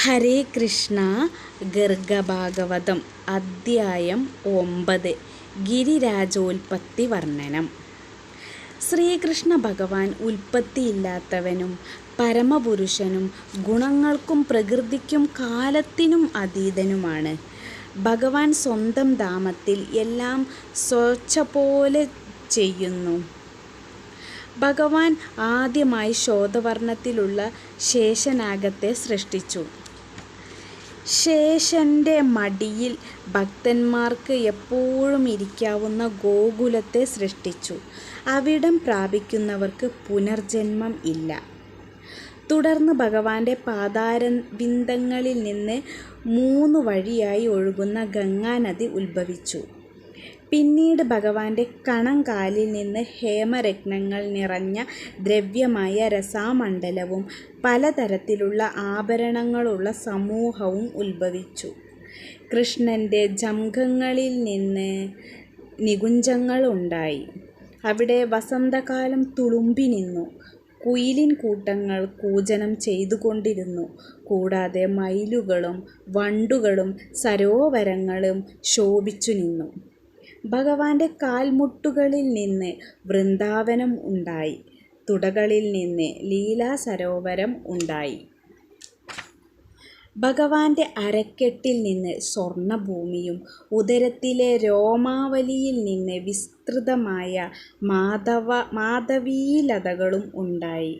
ഹരേ കൃഷ്ണ ഗർഗഭാഗവതം അദ്ധ്യായം ഒമ്പത് ഗിരിരാജോൽപത്തി വർണനം ശ്രീകൃഷ്ണ ഭഗവാൻ ഉൽപ്പത്തിയില്ലാത്തവനും പരമപുരുഷനും ഗുണങ്ങൾക്കും പ്രകൃതിക്കും കാലത്തിനും അതീതനുമാണ്. ഭഗവാൻ സ്വന്തം ധാമത്തിൽ എല്ലാം സ്വച്ഛ പോലെ ചെയ്യുന്നു. ഭഗവാൻ ആദ്യമായി ശോധവർണത്തിലുള്ള ശേഷനാഗത്തെ സൃഷ്ടിച്ചു. ശേഷന്റെ മടിയിൽ ഭക്തന്മാർക്ക് എപ്പോഴും ഇരിക്കാവുന്ന ഗോകുലത്തെ സൃഷ്ടിച്ചു. അവിടം പ്രാപിക്കുന്നവർക്ക് പുനർജന്മം ഇല്ല. തുടർന്ന് ഭഗവാന്റെ പാതാരവിന്ദങ്ങളിൽ നിന്ന് മൂന്ന് വഴിയായി ഒഴുകുന്ന ഗംഗാനദി ഉത്ഭവിച്ചു. പിന്നീട് ഭഗവാന്റെ കണങ്കാലിൽ നിന്ന് ഹേമരത്നങ്ങൾ നിറഞ്ഞ ദ്രവ്യമായ രസാമണ്ഡലവും പലതരത്തിലുള്ള ആഭരണങ്ങളുള്ള സമൂഹവും ഉത്ഭവിച്ചു. കൃഷ്ണന്റെ ജംഘങ്ങളിൽ നിന്ന് നികുഞ്ചങ്ങൾ ഉണ്ടായി അവിടെ വസന്തകാലം തുളുമ്പി നിന്നു. കുയിലിൻ കൂട്ടങ്ങൾ കൂജനം ചെയ്തുകൊണ്ടിരുന്നു. കൂടാതെ മയിലുകളും വണ്ടുകളും സരോവരങ്ങളും ശോഭിച്ചു നിന്നു. ഭഗവാന്റെ കാൽമുട്ടുകളിൽ നിന്ന് വൃന്ദാവനം ഉണ്ടായി. തുടകളിൽ നിന്ന് ലീലാ സരോവരം ഉണ്ടായി. ഭഗവാന്റെ അരക്കെട്ടിൽ നിന്ന് സ്വർണഭൂമിയും ഉദരത്തിലെ രോമാവലിയിൽ നിന്ന് വിസ്തൃതമായ മാധവ മാധവീലതകളും ഉണ്ടായി.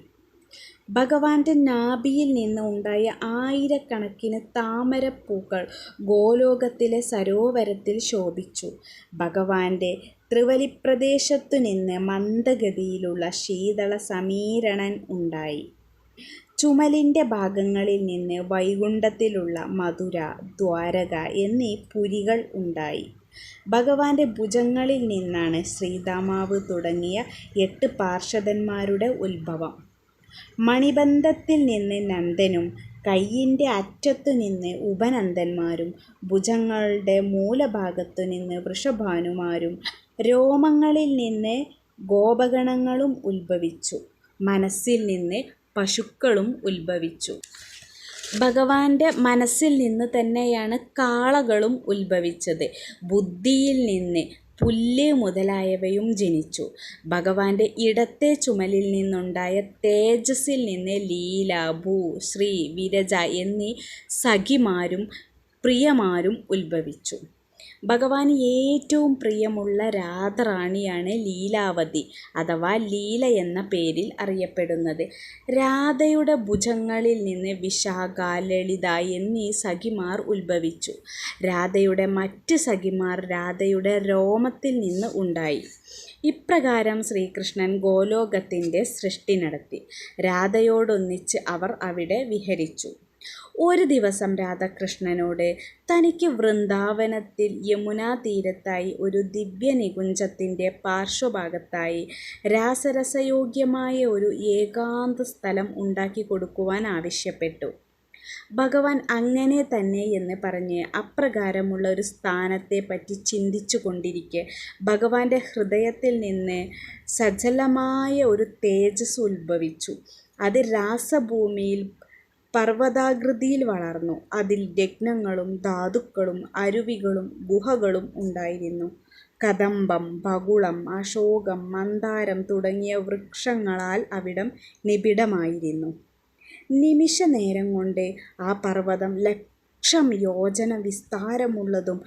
ഭഗവാന്റെ നാഭിയിൽ നിന്ന് ഉണ്ടായ ആയിരക്കണക്കിന് താമരപ്പൂക്കൾ ഗോലോകത്തിലെ സരോവരത്തിൽ ശോഭിച്ചു. ഭഗവാന്റെ ത്രിവലിപ്രദേശത്തു നിന്ന് മന്ദഗതിയിലുള്ള ശീതള സമീരണൻ ഉണ്ടായി. ചുമലിന്റെ ഭാഗങ്ങളിൽ നിന്ന് വൈകുണ്ഠത്തിലുള്ള മധുര ദ്വാരക എന്നീ പുരികൾ ഉണ്ടായി. ഭഗവാന്റെ ഭുജങ്ങളിൽ നിന്നാണ് ശ്രീതാമാവ് തുടങ്ങിയ എട്ട് പാർഷദന്മാരുടെ ഉത്ഭവം. മണിബന്ധത്തിൽ നിന്ന് നന്ദനും കയ്യിന്റെ അറ്റത്തു നിന്ന് ഉപനന്ദന്മാരും ഭുജങ്ങളുടെ മൂലഭാഗത്തു നിന്ന് വൃഷഭാനുമാരും രോമങ്ങളിൽ നിന്ന് ഗോപഗണങ്ങളും ഉത്ഭവിച്ചു. മനസ്സിൽ നിന്ന് പശുക്കളും ഉത്ഭവിച്ചു. ഭഗവാന്റെ മനസ്സിൽ നിന്ന് തന്നെയാണ് കാളകളും ഉത്ഭവിച്ചത്. ബുദ്ധിയിൽ നിന്ന് പുല്ല് മുതലായവയും ജനിച്ചു. ഭഗവാന്റെ ഇടത്തെ ചുമലിൽ നിന്നുണ്ടായ തേജസ്സിൽ നിന്ന് ലീല ഭൂ ശ്രീ വിരജ എന്നീ സഖിമാരും പ്രിയമാരും ഉത്ഭവിച്ചു. ഭഗവാന് ഏറ്റവും പ്രിയമുള്ള രാധറാണിയാണ് ലീലാവതി അഥവാ ലീല എന്ന പേരിൽ അറിയപ്പെടുന്നത്. രാധയുടെ ഭുജങ്ങളിൽ നിന്ന് വിശാഖ ലളിത എന്നീ സഖിമാർ ഉത്ഭവിച്ചു. രാധയുടെ മറ്റ് സഖിമാർ രാധയുടെ രോമത്തിൽ നിന്ന് ഉണ്ടായി. ഇപ്രകാരം ശ്രീകൃഷ്ണൻ ഗോലോകത്തിന്റെ സൃഷ്ടി നടത്തി. രാധയോടൊന്നിച്ച് അവർ അവിടെ വിഹരിച്ചു. ഒരു ദിവസം രാധാകൃഷ്ണനോട് തനിക്ക് വൃന്ദാവനത്തിൽ യമുനാ തീരത്തായി ഒരു ദിവ്യ നികുഞ്ചത്തിന്റെ പാർശ്വഭാഗത്തായി രാസരസയോഗ്യമായ ഒരു ഏകാന്ത സ്ഥലം ഉണ്ടാക്കി കൊടുക്കുവാൻ ആവശ്യപ്പെട്ടു. ഭഗവാൻ അങ്ങനെ തന്നെ എന്ന് പറഞ്ഞ് അപ്രകാരമുള്ള ഒരു സ്ഥാനത്തെ പറ്റി ചിന്തിച്ചു കൊണ്ടിരിക്കെ ഭഗവാന്റെ ഹൃദയത്തിൽ നിന്ന് സജലമായ ഒരു തേജസ് ഉത്ഭവിച്ചു. അത് രാസഭൂമിയിൽ പർവതാകൃതിയിൽ വളർന്നു. അതിൽ രത്നങ്ങളും ധാതുക്കളും അരുവികളും ഗുഹകളും ഉണ്ടായിരുന്നു. കദംബം ബകുളം അശോകം മന്ദാരം തുടങ്ങിയ വൃക്ഷങ്ങളാൽ അവിടം നിബിഡമായിരുന്നു. നിമിഷ നേരം കൊണ്ട് ആ പർവതം ലക്ഷം യോജന വിസ്താരമുള്ളതും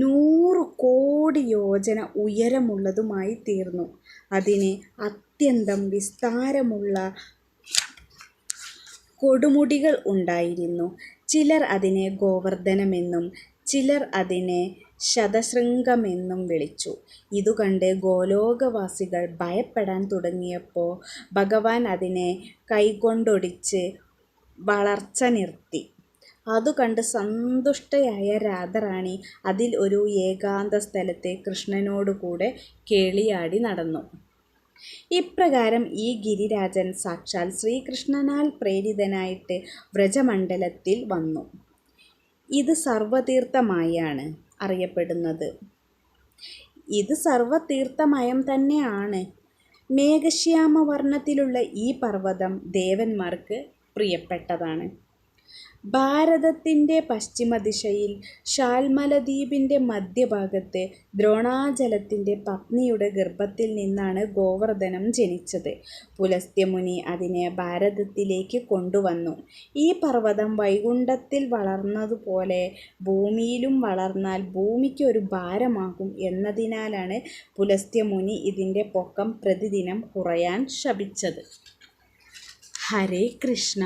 നൂറ് കോടി യോജന ഉയരമുള്ളതുമായി തീർന്നു അതിന് അത്യന്തം വിസ്താരമുള്ള കൊടുമുടികൾ ഉണ്ടായിരുന്നു. ചിലർ അതിനെ ഗോവർദ്ധനമെന്നും ചിലർ അതിനെ ശതശൃംഗമെന്നും വിളിച്ചു. ഇതുകണ്ട് ഗോലോകവാസികൾ ഭയപ്പെടാൻ തുടങ്ങിയപ്പോൾ ഭഗവാൻ അതിനെ കൈകൊണ്ടൊടിച്ച് വളർച്ച നിർത്തി. അതുകണ്ട് സന്തുഷ്ടയായ രാധാറാണി അതിൽ ഒരു ഏകാന്ത സ്ഥലത്തെ കൃഷ്ണനോടുകൂടെ കേളിയാടി നടന്നു. ഇപ്രകാരം ഈ ഗിരിരാജൻ സാക്ഷാൽ ശ്രീകൃഷ്ണനാൽ പ്രേരിതനായിട്ട് വ്രജമണ്ഡലത്തിൽ വന്നു. ഇത് സർവതീർത്ഥമായാണ് അറിയപ്പെടുന്നത്. ഇത് സർവതീർത്ഥമയം തന്നെയാണ്. മേഘശ്യാമവർണത്തിലുള്ള ഈ പർവതം ദേവന്മാർക്ക് പ്രിയപ്പെട്ടതാണ്. ഭാരതത്തിന്റെ പശ്ചിമദിശയിൽ ഷാൽമലദ്വീപിന്റെ മധ്യഭാഗത്ത് ദ്രോണാചലത്തിന്റെ പത്നിയുടെ ഗർഭത്തിൽ നിന്നാണ് ഗോവർദ്ധനം ജനിച്ചത്. പുലസ്ത്യമുനി അതിനെ ഭാരതത്തിലേക്ക് കൊണ്ടുവന്നു. ഈ പർവതം വൈകുണ്ഠത്തിൽ വളർന്നതുപോലെ ഭൂമിയിലും വളർന്നാൽ ഭൂമിക്ക് ഒരു ഭാരമാകും എന്നതിനാലാണ് പുലസ്ത്യമുനി ഇതിന്റെ പൊക്കം പ്രതിദിനം കുറയാൻ ശപിച്ചത്. ഹരേ കൃഷ്ണ